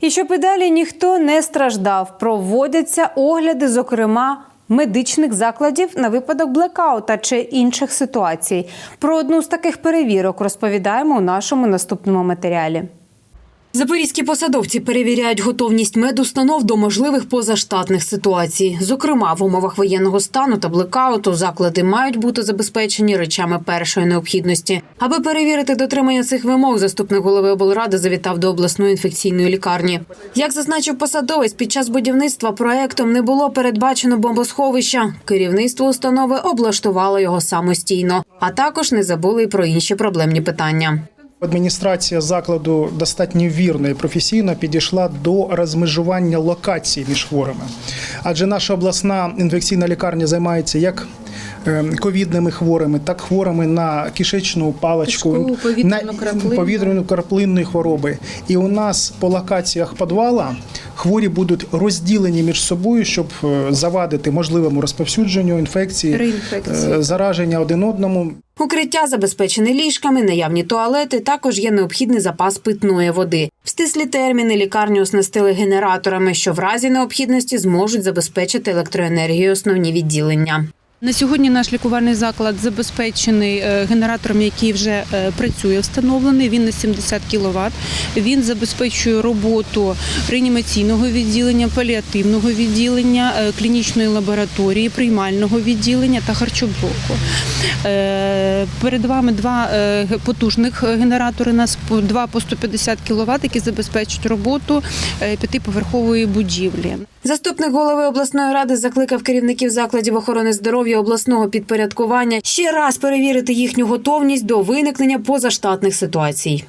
І щоб і далі ніхто не страждав, проводяться огляди, зокрема. Медичних закладів на випадок блекаута чи інших ситуацій. Про одну з таких перевірок розповідаємо у нашому наступному матеріалі. Запорізькі посадовці перевіряють готовність медустанов до можливих позаштатних ситуацій. Зокрема, в умовах воєнного стану та блекауту заклади мають бути забезпечені речами першої необхідності. Аби перевірити дотримання цих вимог, заступник голови облради завітав до обласної інфекційної лікарні. Як зазначив посадовець, під час будівництва проектом не було передбачено бомбосховища. Керівництво установи облаштувало його самостійно, а також не забули й про інші проблемні питання. Адміністрація закладу достатньо вірно і професійно підійшла до розмежування локацій між хворими, адже наша обласна інфекційна лікарня займається як е, ковідними хворими, так хворими на кишечну паличку, повітряно краплинні хвороби. І у нас по локаціях підвала хворі будуть розділені між собою, щоб е, завадити можливому розповсюдженню інфекції, е, зараження один одному. Укриття забезпечене ліжками, наявні туалети. Також є необхідний запас питної води. В стислі терміни лікарню оснастили генераторами, що в разі необхідності зможуть забезпечити електроенергію основні відділення. На сьогодні наш лікувальний заклад забезпечений е, генератором, який вже е, працює, встановлений. Він на 70 кВт. Він забезпечує роботу реанімаційного відділення, паліативного відділення, е, клінічної лабораторії, приймального відділення та харчоблоку. Перед вами два потужних генератори. Нас два по 150 кВт, які забезпечують роботу п'ятиповерхової будівлі. Заступник голови обласної ради закликав керівників закладів охорони здоров'я обласного підпорядкування ще раз перевірити їхню готовність до виникнення позаштатних ситуацій.